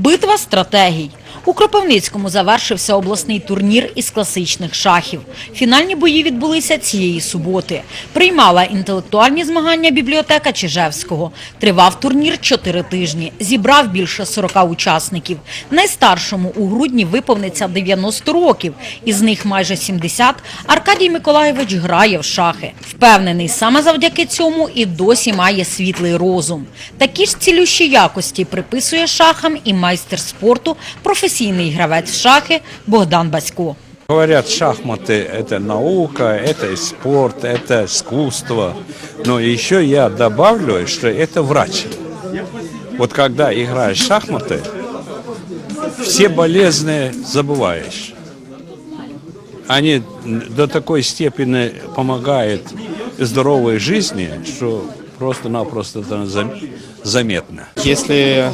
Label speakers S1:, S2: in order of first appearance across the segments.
S1: Битва стратегій. У Кропивницькому завершився обласний турнір із класичних шахів. Фінальні бої відбулися цієї суботи. Приймала інтелектуальні змагання бібліотека Чижевського. Тривав турнір чотири тижні. Зібрав більше 40 учасників. Найстаршому у грудні виповниться 90 років. Із них майже 70 Аркадій Миколаєвич грає в шахи. Впевнений, саме завдяки цьому і досі має світлий розум. Такі ж цілющі якості приписує шахам і майстер спорту, професійний гравець в шахи Богдан Басько.
S2: Говорят, шахматы – это наука, это спорт, это искусство. Но еще я добавлю, что это врач. Вот когда играешь в шахматы, все болезни забываешь. Они до такой степени помогают здоровой жизни, что просто-напросто заметно.
S3: Если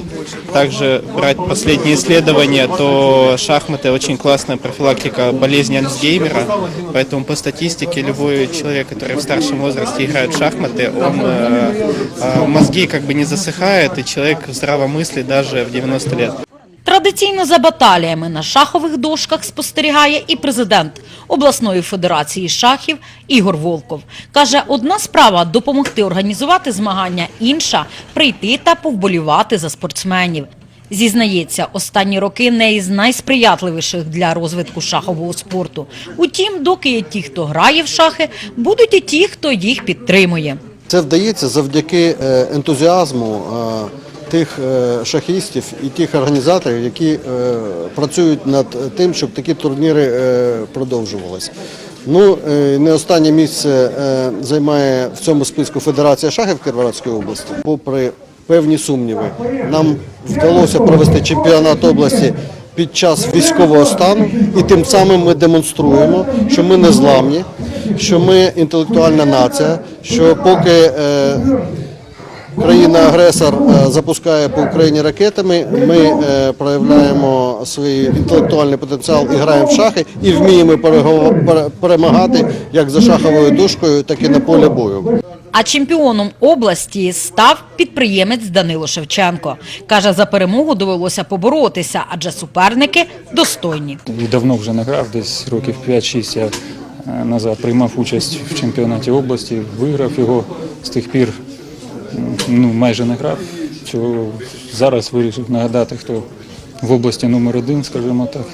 S3: также брать последние исследования, то шахматы очень классная профилактика болезни Альцгеймера, поэтому по статистике любой человек, который в старшем возрасте играет в шахматы, он э, э, мозги как бы не засыхает, и человек здраво мыслит даже в 90 лет.
S1: Традиційно за баталіями на шахових дошках спостерігає і президент обласної федерації шахів Ігор Волков. Каже, одна справа допомогти організувати змагання, інша прийти та повболівати за спортсменів. Зізнається, останні роки не із найсприятливіших для розвитку шахового спорту. Утім, доки є ті, хто грає в шахи, будуть і ті, хто їх підтримує.
S4: Це вдається завдяки е, ентузіазму е, тих е, шахістів і тих організаторів, які е, працюють над тим, щоб такі турніри е, продовжувалися. Ну, не останнє місце займає в цьому списку Федерація шахів Кіровоградської області. Попри певні сумніви, нам вдалося провести чемпіонат області під час військового стану, і тим самим ми демонструємо, що ми не зламні, що ми інтелектуальна нація, що поки країна-агресор е, запускає по Україні ракетами, ми е, проявляємо свій інтелектуальний потенціал і граємо в шахи, і вміємо перемагати як за шаховою дошкою, так і на полі бою.
S1: А чемпіоном області став підприємець Данило Шевченко. Каже, за перемогу довелося поборотися, адже суперники достойні.
S5: І давно вже не грав, десь років 5-6 я е, назад приймав участь в чемпіонаті області, виграв його з тих пір, ну майже не грав. Цього зараз вирішив нагадати, хто в області номер один, скажімо так,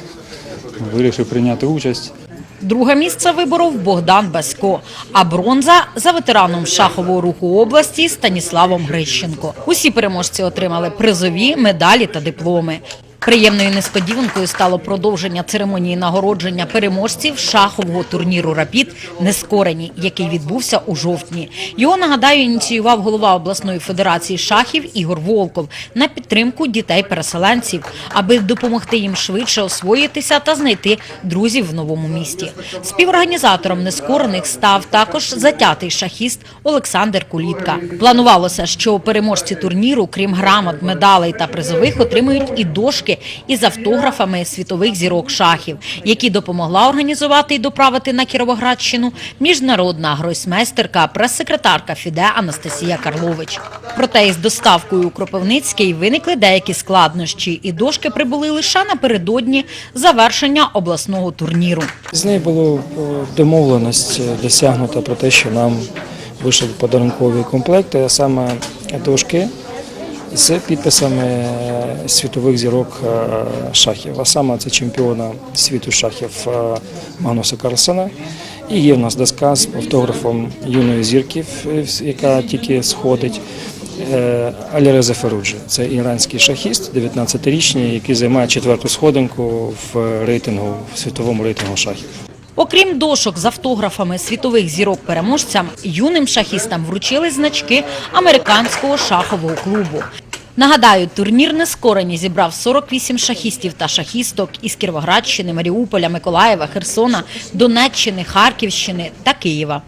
S5: вирішив прийняти участь.
S1: Друге місце виборов Богдан Басько, а бронза за ветераном шахового руху області Станіславом Грищенко. Усі переможці отримали призові, медалі та дипломи. Приємною несподіванкою стало продовження церемонії нагородження переможців шахового турніру Рапід Нескорені, який відбувся у жовтні. Його нагадаю ініціював голова обласної федерації шахів Ігор Волков на підтримку дітей-переселенців, аби допомогти їм швидше освоїтися та знайти друзів в новому місті. Співорганізатором нескорених став також затятий шахіст Олександр Кулітка. Планувалося, що переможці турніру, крім грамот, медалей та призових, отримують і дошки із автографами світових зірок шахів, які допомогла організувати і доправити на Кіровоградщину міжнародна гройсмейстерка, прес-секретарка ФІДЕ Анастасія Карлович. Проте із доставкою у Кропивницький виникли деякі складнощі, і дошки прибули лише напередодні завершення обласного турніру.
S6: З нею було е, домовленість досягнута про те, що нам вийшов подарункові комплекти, а саме дошки з підписами е, світових зірок е, шахів. А саме це чемпіона світу шахів е, Магнуса Карлсона. І є в нас доска з автографом юної зірки, яка тільки сходить. Аліреза Феруджі. Це іранський шахіст, 19-річний, який займає четверту сходинку в рейтингу, в світовому рейтингу шахів.
S1: Окрім дошок з автографами світових зірок переможцям, юним шахістам вручили значки американського шахового клубу. Нагадаю, турнір нескорені зібрав 48 шахістів та шахісток із Кіровоградщини, Маріуполя, Миколаєва, Херсона, Донеччини, Харківщини та Києва.